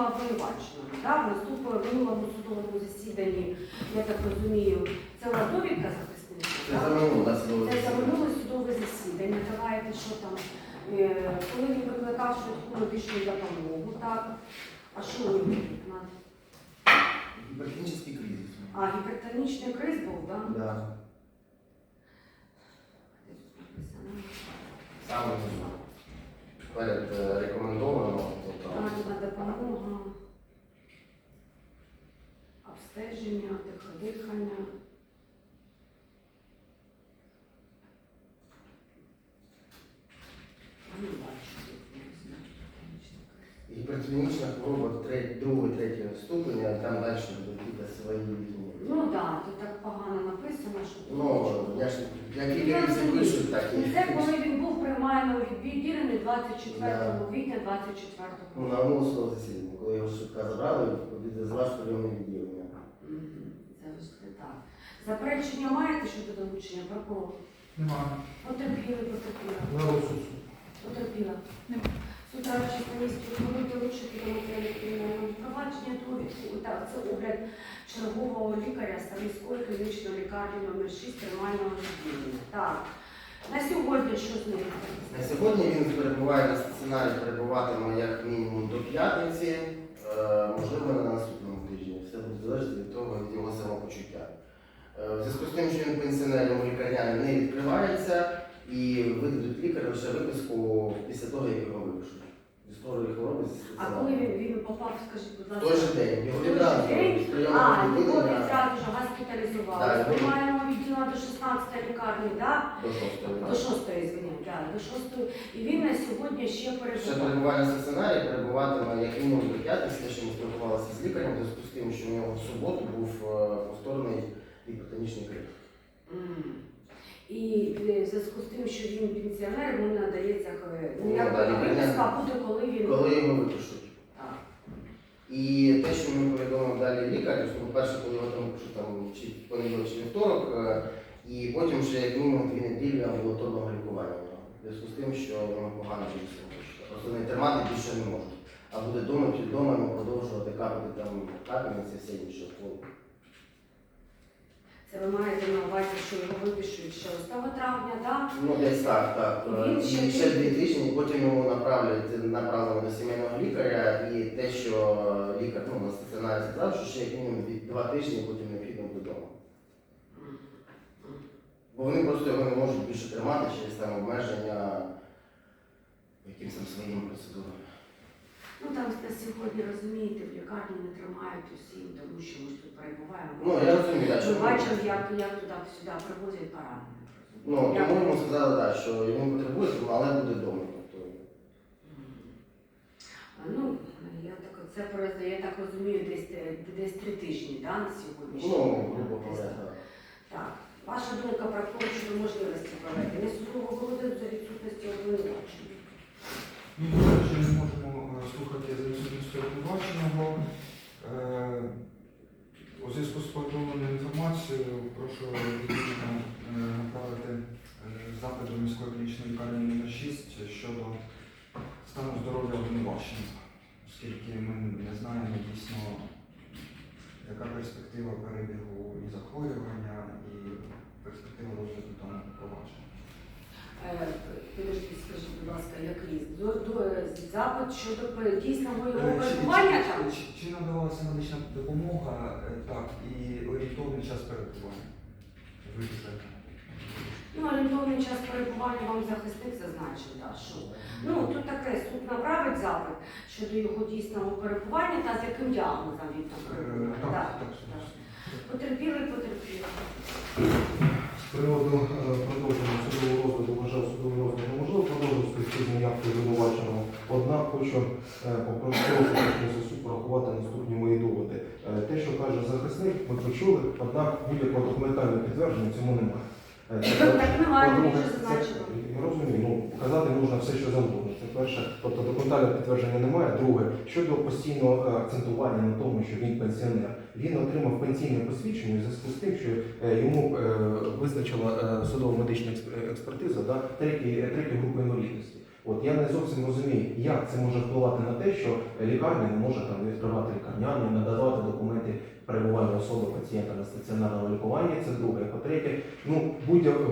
знову обвинуваченого? Так, в минулому судовому засіданні, я так розумію, це вас довідка захисника? Це за минуле. Це за судове засідання. Давайте, що там, е, коли він викликав швидку медичну допомогу, так? А що він викликав? Гіпертонічний кризис. А, гіпертонічний криз був, так? Да. Саме перед е, рекомендовано. тобто, А, допомога, обстеження, дихання. Я не бачу тут, не знаю, гіпертонічний криз. Гіпертонічна хвороба тре- другого, третього ступеня, там далі будуть якісь свої лінії. Ну так, да, тут так погано написано, що тут Ну, нічого. я ж як лікарі все пишуть, так і. Це коли він був приймаємо відділений 24 Да. квітня 24 Ну, на минулому судовому засіданні, коли його швидка забрали, відвезла в прийомне відділення. Вже так. Заперечення маєте щодо долучення прокурор? Немає. Потерпіли, потерпіли. На розсуд. Потерпіла. Суд радчі комісії ухвалив доручити до матеріалів кримінального провадження довідку. Так, це огляд чергового лікаря Ставівської клінічної лікарні номер 6 тримального відділення. Так. На сьогодні що з ним? На сьогодні він перебуває на стаціонарі, перебуватиме як мінімум до п'ятниці, е, можливо, на наступному тижні. Все буде залежати від того, від його самопочуття. Е, В зв'язку з тим, що він пенсіонером лікарняний не відкривається і видадуть лікаря лише виписку після того, як його випишуть. Історії хвороби А коли він, він попав, скажіть, будь ласка. той же день, його В той же день? з А, прийомного його відділення відразу ж госпіталізували. Так, Ми його- маємо відділення до 16 лікарні, да? до шостої. До 6 звиняю, да, до 6 І він на сьогодні ще Ще перебуває. перебуває на стаціонарі, перебуватиме як мінімум до п'ятниці, те, що ми спілкувалися з лікарем, в зв'язку з тим, що у нього в суботу був е, повторний гіпертонічний крик. М. І в зв'язку з тим, що він пенсіонер, йому надається е, Ну, виписка буде, коли він. Коли його випишуть. Так. І те, що ми повідомимо далі лікарю, що, по-перше, коли його там випишуть там, чи понеділок, чи вівторок, е, і потім ще як мінімум дві неділі амбулаторного лікування. В зв'язку з тим, що в нього погано більше. Просто не тримати більше не можуть. А буде вдома чи вдома йому продовжувати капати там капельниці, все інше. Це ви маєте на увазі, що його випишуть 6 травня, так? Ну, десь так, так. Він Е, ще І ще дві тижні, потім йому направлять направлено до сімейного лікаря, і те, що лікар ну, на стаціонарі сказав, що ще як мінімум дві- два тижні потім необхідно вдома. Бо вони просто його не можуть більше тримати через там обмеження якимось там своїм процедурам. Ну там на сьогодні розумієте, в лікарні не тримають усім, тому що ми Ну, я розумію, так, Ми що бачимо, як, як туди сюди привозять поранених. ну, тому йому сказали, так, що йому потребує, але буде вдома. Тобто, Ну, я так, це просто, я так розумію, десь, е, десь три тижні, да, на сьогодні? ну, грубо говоря, так. Так. Ваша думка про те, щодо можливості проведення судового розгляду за відсутності обвинувачення. Ми, до речі, не можемо е, слухати за відсутністю обвинуваченого. Е, У зв'язку з повідомленою інформацією прошу відповідно е, направити е, запит до міської клінічної лікарні номер 6 щодо стану здоров'я обвинуваченого, оскільки ми не знаємо дійсно, яка перспектива перебігу і захворювання, і перспектива розгляду даного провадження. Е, Підождіть, скажіть, будь ласка, який До- до- запит щодо дійсного його Е, чи- перебування чи- там? Чи, чи надавалася медична допомога, е, так, і орієнтовний час перебування? Ви вже. Ну, орієнтовний час перебування вам захисник зазначив, да, що. Ну, тут таке, суд направить запит щодо його дійсного перебування та з яким діагнозом він там Е, перебуває. Так, так. так. Потерпіли, потерпіли. З приводу е, продовження судового розгляду вважав судовий розгляд неможливо продовжувати спільну явку звинуваченого. Однак хочу е, попросити суд порахувати наступні мої доводи. Е, Те, що каже захисник, ми почули, однак будь-якого документального підтвердження цьому немає. Е, це Так немає, зазначено. Розумію, ну казати можна все, що завгодно. Це перше, тобто документального підтвердження немає. Друге, щодо постійного е, акцентування на тому, що він пенсіонер, він отримав пенсійне посвідчення в зв'язку з тим, що е, йому е, визначила е, судово-медична експ- експертиза да, третьої, групи інвалідності. От я не зовсім розумію, як це може впливати на те, що лікарня не може там відкривати лікарняні, надавати документи перебування особи пацієнта на стаціонарному лікуванні. Це друге. По-третє, ну в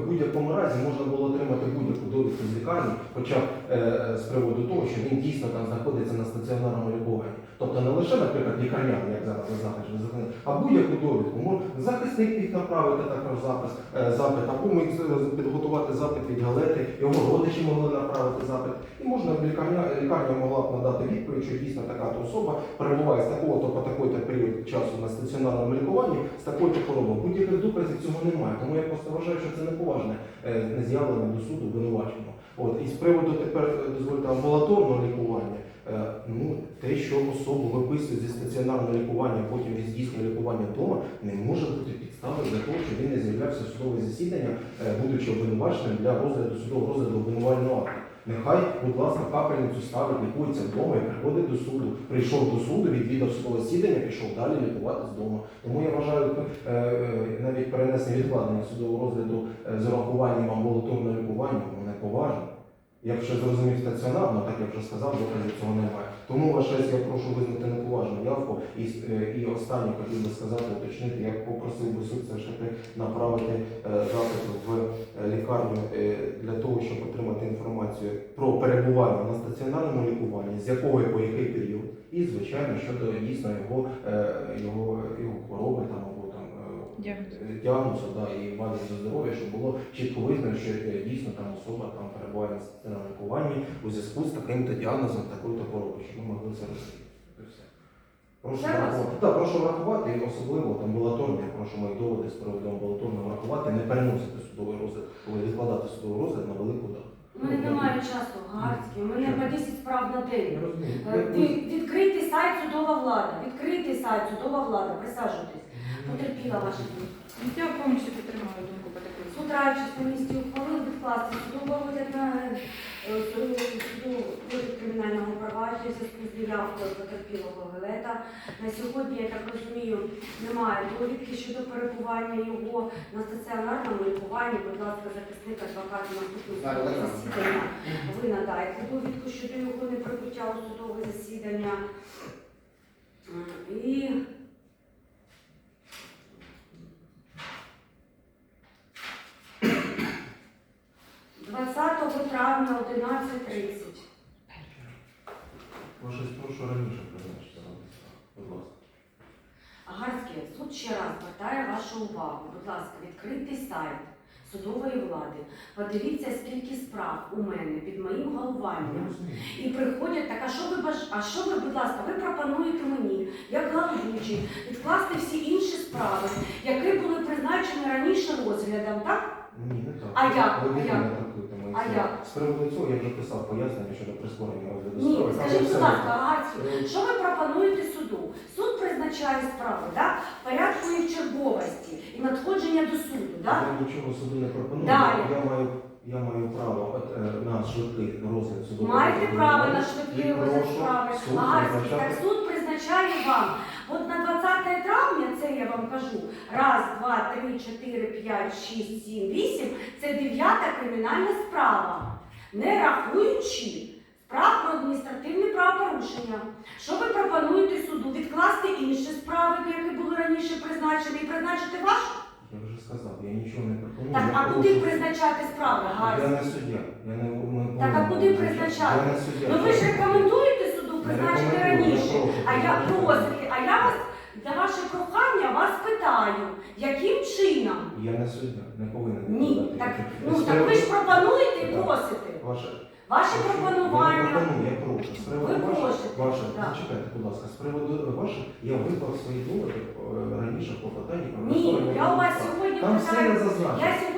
будь-якому разі можна було отримати будь-яку довідку з лікарні, хоча е, е, з приводу того, що він дійсно там знаходиться на стаціонарному лікуванні. Тобто не лише, наприклад, лікарняний, як зараз що закони, а будь-яку довідку. Мож- Захисник міг направити також запис, е, запит, або міг з- підготувати запит від галети, його родичі могли направити запит. І можна лікарня, лікарня могла б надати відповідь, що дійсно така особа перебуває з такого-то по такий-то період часу на стаціонарному лікуванні з такою-то хворобою. Будь-яких доказів цього немає. Тому я просто вважаю, що це неповажне е, нез'явлення до суду обвинуваченого. От і з приводу тепер е, дозвольте амбулаторного лікування. е, Ну, те, що особу виписують зі стаціонарного лікування, потім від здійснює лікування вдома, не може бути підстави для того, що він не з'являвся в судове засідання, будучи обвинуваченим для розгляду судового розгляду обвинувального акту. Нехай, будь ласка, капельницю ставить, лікується вдома і приходить до суду. Прийшов до суду, відвідав судове засідання, пішов далі лікуватись вдома. Тому я вважаю е, навіть перенесення відкладення судового розгляду е, з урахуванням амбулаторного лікування воно неповажно. Якщо зрозумів стаціонарно, так як вже сказав, доказів цього немає. Тому честь, я прошу визнати неповажну явку. І, е, і останнє хотів би сказати, уточнити, я попросив би суд все ж таки направити е, запит в е, лікарню е, для того, щоб отримати інформацію про перебування на стаціонарному лікуванні, з якого і по який період, і звичайно щодо дійсно його, е, його, його хвороби там або там. е, Дякую. е, діагнозу да, і вади до здоров'я, щоб було чітко визнано, що е, дійсно там особа там перебуває на лікуванні у зв'язку з таким-то діагнозом, такою-то хворобою, щоб ми могли це розуміти. Прошу врахувати. Так, прошу врахувати, і особливо там амбулаторні, прошу мої доводи з приводу амбулаторного врахувати, не переносити судовий розгляд, коли відкладати судовий розгляд на велику дату. У мене немає часу, Гарський. У мене по 10 справ на день. Е, Відкритий сайт судова влада. Відкритий сайт судова влада. Присаджуйтесь. Потерпіла ваша думка. Я повністю підтримую думку по такій Суд раючись на місці ухвалив відкласти судового на е, розгляд кримінального провадження зв'язку з заявкою потерпілого Гелета. На сьогодні, я так розумію, немає довідки щодо перебування його на стаціонарному лікуванні. Будь ласка, захисник адвокат наступного засідання. Ви надаєте довідку щодо його неприбуття у судове засідання. Е, І 20 травня 11.30. Ваше прошу раніше призначити розгляд. Будь ласка. Агарський суд ще раз звертає вашу увагу. Будь ласка, відкритий сайт судової влади. Подивіться, скільки справ у мене під моїм головуванням. І приходять так, а що ви баж... а що ви, будь ласка, ви пропонуєте мені, як головуючий, відкласти всі інші справи, які були призначені раніше розглядом, так? Ні, не так. А як? Ви А як? трактуєте мої А слова. як? З приводу цього я вже писав пояснення щодо прискорення розгляду Ні, справи. Там скажіть, все будь ласка, видно. Е, Що ви пропонуєте суду? Суд призначає справи, да? в порядку їх черговості і надходження до суду. Да? Я нічого суду не пропоную. Далі. Я маю, я маю право е, на швидкий розгляд судового Маєте право на швидкий розгляд справи. суд Агарський, так суд призначає вам. От на 20 травня, це я вам кажу, раз, два, три, чотири, п'ять, шість, сім, вісім, це дев'ята кримінальна справа. Не рахуючи справ про адміністративне правопорушення. Що ви пропонуєте суду? Відкласти інші справи, які були раніше призначені, і призначити вашу? Я вже сказав, я нічого не пропоную. Так, я а куди прошу- призначати справи, Я не суддя. Я не, не Так, а повинен куди призначати. Я не суддя. Ну ви ж рекомендуєте призначити раніше. А я призначати. а я вас за ваше прохання вас питаю, яким чином? Я не суддя, не повинен. Ні, так ну так ви ж пропонуєте і просите. Ваше Ваші пропонування. я прошу. З приводу Ви ваше, просите, ваше, так. зачекайте, будь ласка, з приводу ваших, я виклав свої доводи е, раніше по питанні про Ні, я у вас розгляду сьогодні Там все питаю. зазначено. Я сьогодні З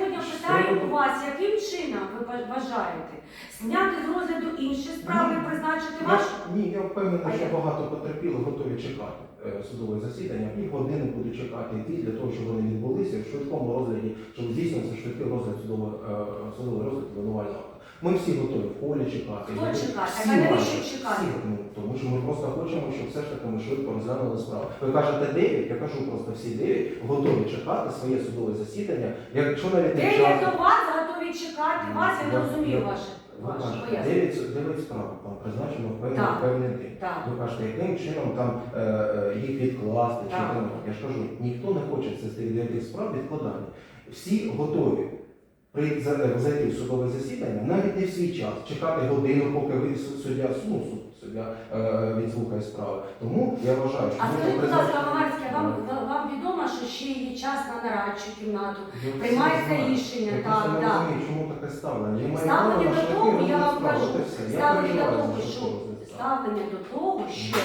питаю у вас, яким чином ви вважаєте зняти з розгляду інші справи, Ні. призначити Я, вашу? ні, я впевнений, що багато потерпілих готові чекати е, судове засідання. І години будуть чекати і ті для того, щоб вони відбулися в швидкому розгляді, щоб здійснився швидкий розгляд судового е, судовий розгляд обвинувального. Ми всі готові в полі чекати. Хто? Всі А навіщо мають. чекати? Всі, ну, тому що ми просто хочемо, щоб все ж таки ми швидко розглянули справу. Ви кажете 9, я кажу просто всі 9 готові чекати своє судове засідання. Якщо навіть не Дев'ять до вас готові чекати вас, я не Я- розумію я- ваше, ви ваше кажете, пояснення. 9, 9 справ там призначено в певний, Так. певний день. Так. Ви кажете, яким чином там е, е, їх відкласти чи Так. там. Я ж кажу, ніхто не хоче це з тих дев'яти справ відкладання. Всі готові при за- зайти в судове засідання, навіть не в свій час, чекати годину, поки ви суд- суддя ну, суд, суддя е, відслухає справи. Тому я вважаю, що А скажіть, будь ласка, призначити- вам, вам відомо, що ще є час на нарадчу кімнату? Приймається рішення, Я так, просто не так. розумію, чому таке ставлення. Я маю Ставлення на до шляхи того, я розгляду вам кажу, все. Я ставлення до переживаю того, що судове засідання. ставлення до того, що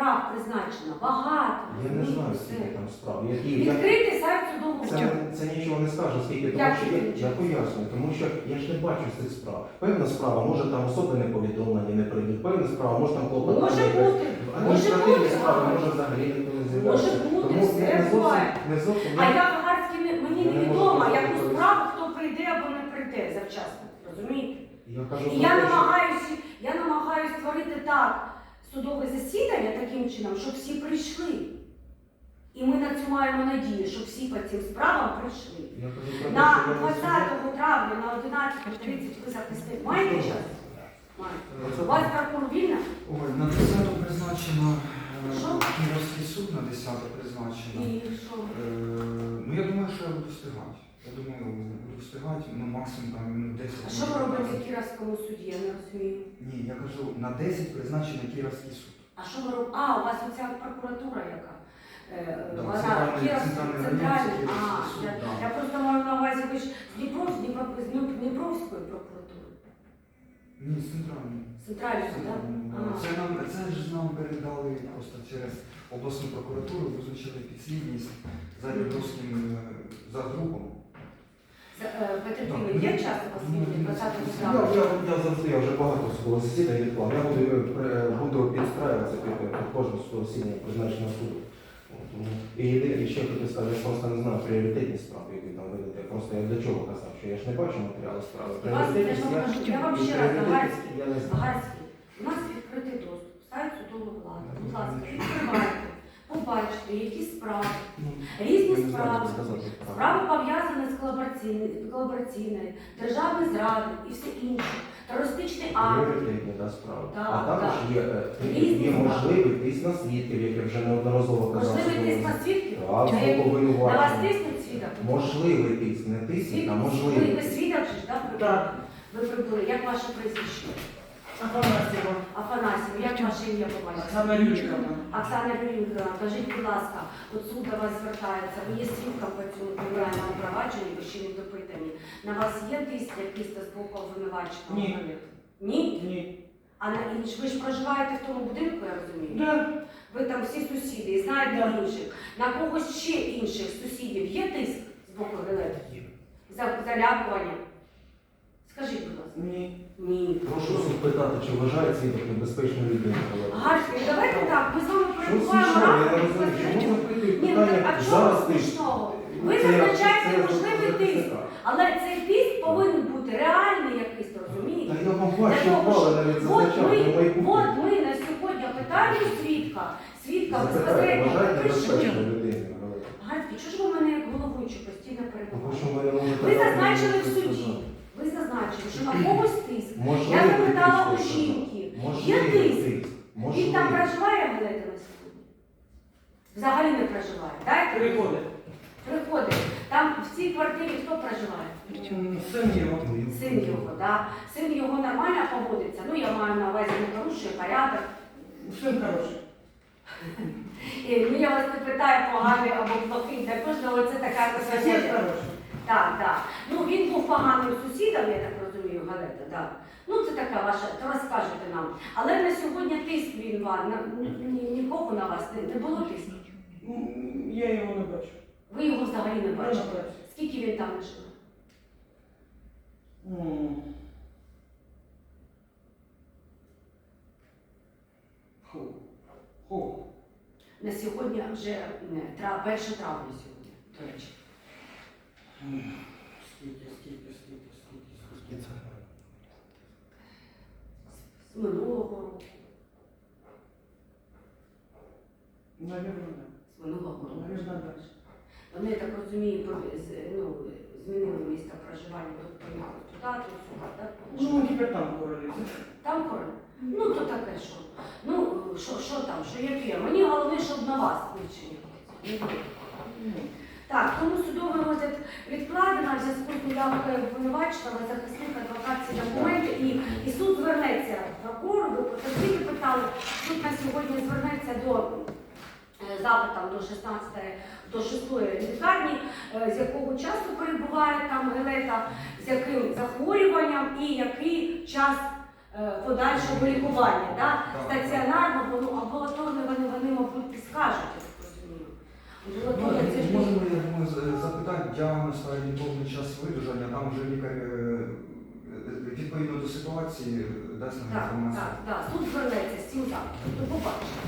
справ призначено багато. Я не знаю, скільки там справ. Які, Відкрити сайт судового це, це нічого не скаже, скільки, тому Як що я, я пояснюю, тому що я ж не бачу цих справ. Певна справа, може там особи не повідомлені, не прийдуть, певна справа, може там клопотання. Може якесь. бути, може Адміністративні бути. справи, може взагалі ніхто не з'являється. Може бути, Тому все я не буває. зовсім, не зовсім А я Гагарський не мені Я не можу просто яку відповісти. справу хто прийде або не прийде завчасно. Розумієте? я кажу, І про я те, що- намагаюся, я намагаюся створити так судове засідання таким чином, щоб всі прийшли. І ми на цю маємо надію, що всі по цим справам прийшли. На що я не 20 травня на 11.30 ви захисник маєте час? Маєте. У вас прокурор вільна? Ой, на 10 призначено е? Кіровський суд на 10 призначено. І що? Е, Ну я думаю, що я буду встигати. Я думаю, буду встигати, ну максимум там минут 10. А що ви робите в Кіровському суді? Я не розумію. Ні, я кажу, на 10 призначено Кіровський суд. А що ви робите? А, у вас оця прокуратура яка? Е, Да, Вона центральний- центральний район, А, Кіровський суд, я, да. я просто маю на увазі, ви ж з Дніпро, з Дніпро, з Дніп- Дніпровської прокуратури. Ні, центральний. Центральної, так? Центральний, Це нам це ж нам передали просто через обласну прокуратуру, визначили підслідність за Дніпровським е, за групом. Це, е, Потерпілий є час у вас 20 Я, травня? я, я завжди я вже багато судових засідань відклав. Я буду, е, буду підстраюватися під, під кожне судове засідання призначеного суду. От, тому. І, єди- і ще хотів сказати, я просто не знаю пріоритетні справи, які там видати. Я просто я для чого казав, що я ж не бачу матеріалу справи. Я вам кажу, я вам ще раз я не знаю. Гагарський, у нас відкритий доступ, сайт судової влади. Будь ласка, відкривайте, побачите, які справи, Ну, різні справи. Справи пов'язані з колабораційною, державною зрадою і все інше, терористичний акт. Справи. Так, а також так. є, е, є можливий тиск на свідків, як я вже неодноразово казав. Можливий тиск на свідків? Так, На вас тиснуть свідок? Можливий тиск, не тиск, а можливий. Ви, свідок же, так? Ви- Так. Ви прибули. Як ваше прізвище? Афанасьева. Афанасів, як ваше ім'я по батькові? Оксана Рючкова. Оксана Юрійовна, кажіть, будь ласка, от суд до вас звертається, ви є свідком по цьому кримінальному провадженню, ви ще не допитані. На вас є тиск якийсь з боку обвинуваченого? Ні. Ні? Ні. А на інш, ви ж проживаєте в тому будинку, я розумію? Да. Ви там всі сусіди і знаєте Да. інших. На когось ще інших сусідів є тиск з боку Гелети? Є. За залякування? Скажіть, будь ласка. Ні. Ні. Прошу питати, чи вважає свідок небезпечною людиною. Гарський, давайте так, ми з вами Що перебуваємо смішного? Я не разом. розумію, чому запитують Ні, ну, питання а чого зараз смішного? Ви Це зазначаєте можливий тиск, але цей тиск повинен бути реальний якийсь, розумієте? Та я вам бачу, Для того, впали навіть От зазначав, ми, майбутнє. от ми на сьогодні питаємо свідка, свідка Запитаю, безпосередньо вважаєте небезпечною людиною? Гарський, чого ж ви мене як головуючу постійно Тому перебуваєте? що ви зазначили в суді, ви що на когось тиск. Можливий Я запитала у жінки, є тиск? Він там Можливий. проживає на сьогодні? Взагалі не проживає, так? Переходить. Приходить. Там в цій квартирі хто проживає? Син його. Син його, да? Син його нормально поводиться. Ну, я маю на увазі не порушує порядок. Син хороший. І, ну, я вас не питаю поганий або плохий. Для кожного це така категорія. хороший. Так, так. Ну він був поганим сусідом, я так розумію, Галета, так. Ну це така ваша, то розкажете нам. Але на сьогодні тиск він вам, нікого на вас не, не було тиску. Я його не бачу. Ви його взагалі не бачу. Скільки він там жив? М. Ху. Ху. На сьогодні вже не, тра, 1 травня сьогодні, до речі. Скільки, скільки, скільки, скільки, скільки. з минулого року. Наверное, да. З минулого року. Наверное, да. Вони, я так розумію, з- ну, змінили місце проживання, тут поїхали туди, тут сюди, так? Ну, тепер там королі. Там король? Ну, то таке що. Ну, що, що там, що яке? Мені головне, щоб на вас нічого. Так, тому судовий розгляд відкладено в зв'язку з неявкою обвинуваченого захисник адвокації документи і, і суд звернеться прокурору, ви потерпіли питали, суд на сьогодні звернеться до е, запитом до 16 до 6 лікарні, е, з якого часу перебуває там Гелета, з яким захворюванням і який час е, подальшого лікування. Да? Так. Стаціонарного, ну амбулаторно вони, вони, мабуть, розумію. Це ж не- Можемо, я думаю, запитати діагноз та орієнтовний час видужання, там вже лікар е, е, відповідно до ситуації дасть нам Так, інформацію. так, так. Суд звернеться з цим запитом. До побачення.